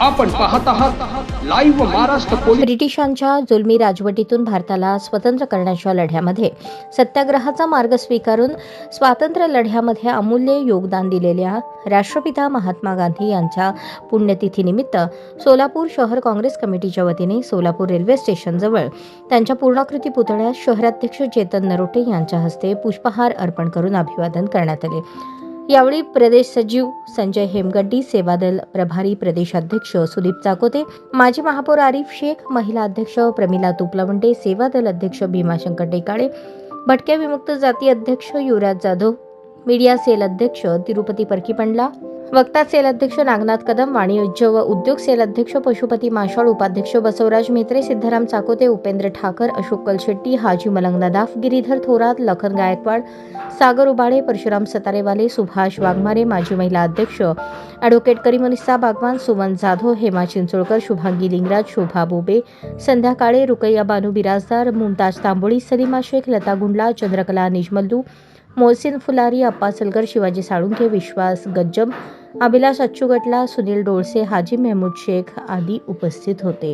आपण पाहत आहात लाईव्ह महाराष्ट्र पोलीस ब्रिटिशांच्या जुलमी राजवटीतून भारताला स्वतंत्र करण्याच्या लढ्यामध्ये सत्याग्रहाचा मार्ग स्वीकारून स्वातंत्र्य लढ्यामध्ये अमूल्य योगदान दिलेल्या राष्ट्रपिता महात्मा गांधी यांच्या पुण्यतिथीनिमित्त सोलापूर शहर काँग्रेस कमिटीच्या वतीने सोलापूर रेल्वे स्टेशनजवळ त्यांच्या पूर्णाकृती पुतळ्यास शहराध्यक्ष चेतन नरोटे यांच्या हस्ते पुष्पहार अर्पण करून अभिवादन करण्यात आले. यावेळी प्रदेश सचिव संजय हेमगड्डी सेवादल प्रभारी प्रदेशाध्यक्ष सुदीप चाकोते माजी महापौर आरिफ शेख महिला अध्यक्ष प्रमिला तुपलवंडे सेवादल अध्यक्ष भीमाशंकर डेकाळे भटक्या विमुक्त जाती अध्यक्ष युवराज जाधव मीडिया सेल अध्यक्ष तिरुपती परकीपंडला वक्ता सेल अध्यक्ष नागनाथ कदम वाणिज्य व उद्योग सेल अध्यक्ष पशुपती माशाळ उपाध्यक्ष बसवराज मेत्रे सिद्धाराम चाकोते उपेंद्र ठाकर अशोक कलशेट्टी हाजी मलंग नदाफ गिरीधर थोरात लखन गायकवाड सागर उबाळे परशुराम सतारेवाले सुभाष वाघमारे माजी महिला अध्यक्ष ॲडव्होकेट करीमनिसा बागवान सुमन जाधव हेमा चिंचोळकर शुभांगी लिंगराज शोभा बोबे संध्या काळे रुकैया बानू बिराजदार मुमताज तांबोळी सलीमा शेख लता गुंडला चंद्रकला निजमल्लू मोहसिन फुलारी अप्पा सलगर शिवाजी साळुंखे विश्वास गज्जम अभिलाष अच्चुगटला सुनील डोळसे हाजी मेहमूद शेख आदी उपस्थित होते.